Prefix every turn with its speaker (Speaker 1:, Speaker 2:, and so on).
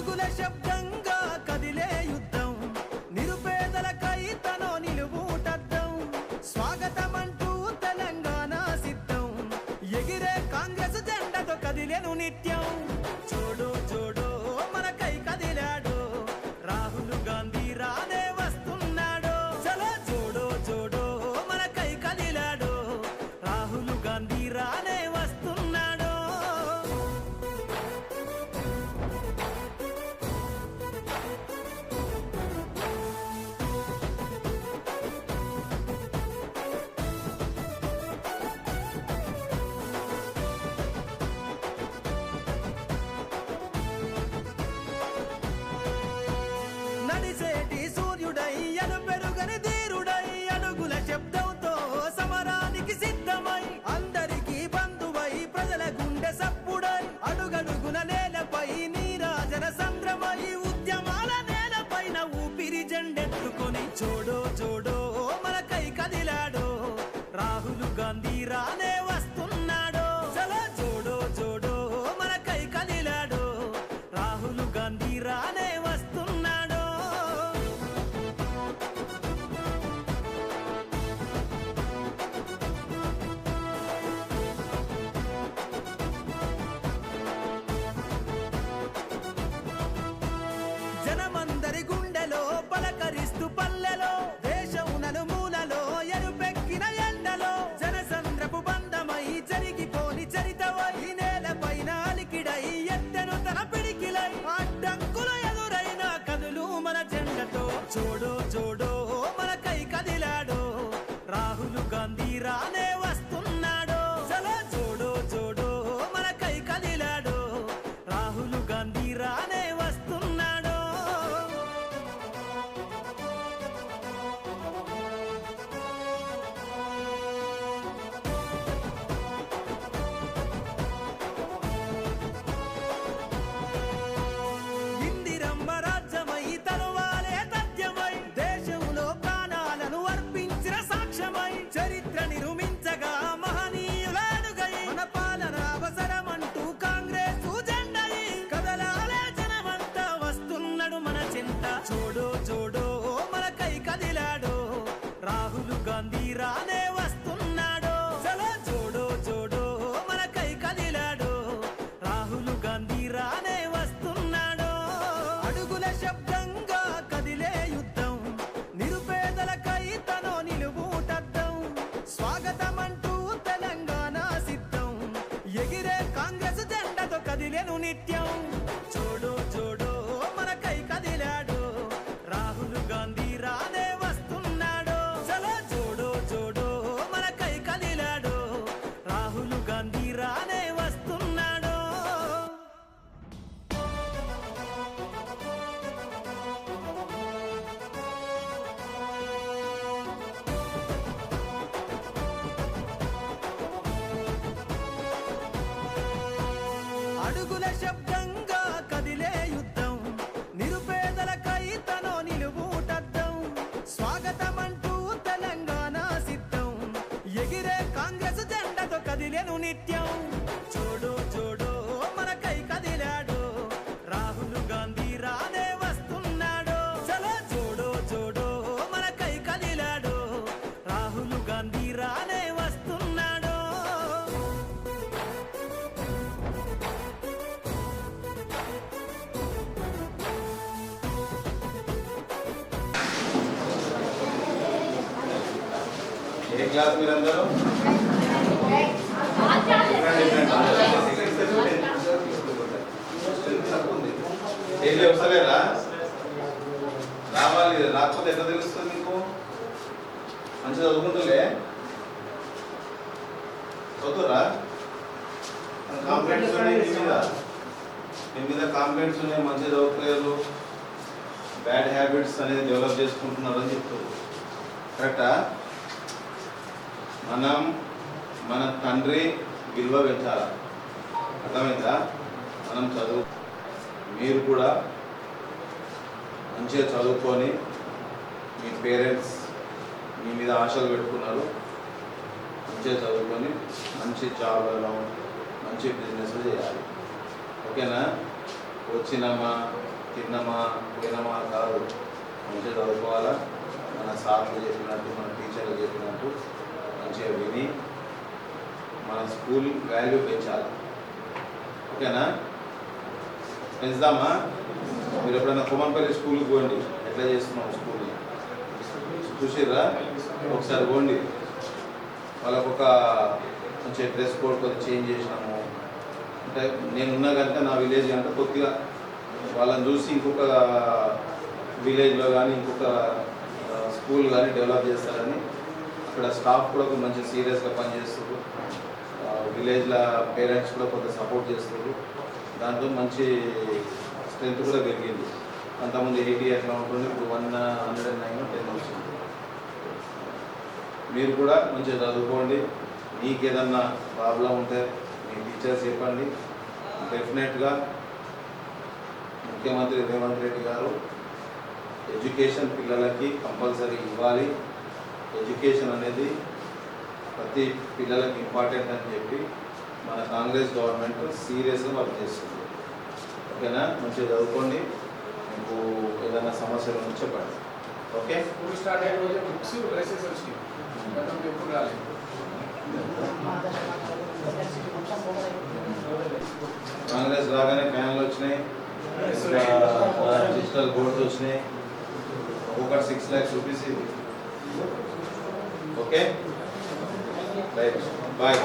Speaker 1: అడుగుల శబ్దంగా నిత్యం చూడు చూడు మనకై కదిలాడు. రాహుల్ గాంధీ రానే వస్తున్నాడు. చలో చూడు చూడు మనకై కదిలాడు. రాహుల్ గాంధీ రానే వస్తున్నాడు. అడుగుల శబ్ద కదిలేను నిత్యం. చూడు చూడు మనకై కదిలాడు. రాహుల్ గాంధీ రానే వస్తున్నాడు. చలో చూడు చూడు మనకై కదిలాడు. రాహుల్ గాంధీ రానే వస్తున్నాడు.
Speaker 2: ఏ క్లాస్ మీరందరూ? వెళ్ళి వస్తలేరా రావాలి రాకపోతే ఎట్లా తెలుస్తుంది నీకు? మంచిగా చదువుకుంటులే? చదువురా? కాంప్లైంట్స్ ఉన్నాయి మీ మీద. మీ మీద కాంప్లైంట్స్ ఉన్నాయి మంచిగా చదువుతలేరు. బ్యాడ్ హ్యాబిట్స్ అనేది డెవలప్ చేసుకుంటున్నారు అని చెప్తారు కరెక్టా మనం మన తండ్రి విలువ పెంచాలి అర్థమైందా? మనం చదువు మీరు కూడా మంచిగా చదువుకొని మీ పేరెంట్స్ మీ మీద ఆశలు పెట్టుకున్నారు. మంచిగా చదువుకొని మంచి జాబ్లలో మంచి బిజినెస్ చేయాలి. ఓకేనా? వచ్చినామా తిన్నమా పోయినమా కాదు. మంచిగా చదువుకోవాలా? మన సార్లు చెప్పినట్టు మన టీచర్లు చెప్పినట్టు మంచిగా విని మన స్కూల్ వాల్యూ పెంచాలి. ఓకేనా? పెంచుదామా? మీరు ఎప్పుడైనా కుమంపల్లి స్కూల్కి పోండి. ఎట్లా చేస్తున్నాం స్కూల్ని చూసిర్రా? ఒకసారి పోండి. వాళ్ళకు ఒక మంచి డ్రెస్ కోడ్ కొంచెం చేంజ్ చేసినాము. అంటే నేనున్నా కనుక నా విలేజ్ కనుక కొద్దిగా వాళ్ళని చూసి ఇంకొక విలేజ్లో కానీ ఇంకొక స్కూల్ కానీ డెవలప్ చేస్తారని అక్కడ స్టాఫ్ కూడా ఒక మంచి సీరియస్గా పనిచేస్తారు విలేజ్లో పేరెంట్స్ కూడా కొంత సపోర్ట్ చేస్తారు దాంతో మంచి స్ట్రెంత్ కూడా పెరిగింది. అంతకుముందు ఎయిటీ అట్లా ఉంటుంది ఇప్పుడు one hundred and nine ten వచ్చింది. మీరు కూడా మంచిగా చదువుకోండి. మీకు ఏదన్నా ప్రాబ్లం ఉంటే మీ టీచర్స్ చెప్పండి. డెఫినెట్గా ముఖ్యమంత్రి రేవంత్ రెడ్డి గారు ఎడ్యుకేషన్ పిల్లలకి కంపల్సరీ ఇవ్వాలి. ఎడ్యుకేషన్ అనేది ప్రతి పిల్లలకి ఇంపార్టెంట్ అని చెప్పి మన కాంగ్రెస్ గవర్నమెంట్ సీరియస్గా వర్క్ చేస్తుంది. ఓకేనా? మంచిగా చదువుకోండి. మీకు ఏదైనా సమస్యలు ఉంటే చెప్పండి. ఓకే?
Speaker 3: స్కూల్ స్టార్ట్ అయిన రోజే బుక్స్ డ్రెస్సెస్ వచ్చినాయి. గతంలో ఎప్పుడు రాలేదు
Speaker 2: కాంగ్రెస్ రాగానే ఫ్యాన్లు వచ్చినాయి. డిజిటల్ బోర్డ్స్ వచ్చినాయి. ఒక్కొక్కటి సిక్స్ ల్యాక్స్ రూపీస్ ఇది. ఓకే?
Speaker 3: Dez. Vai.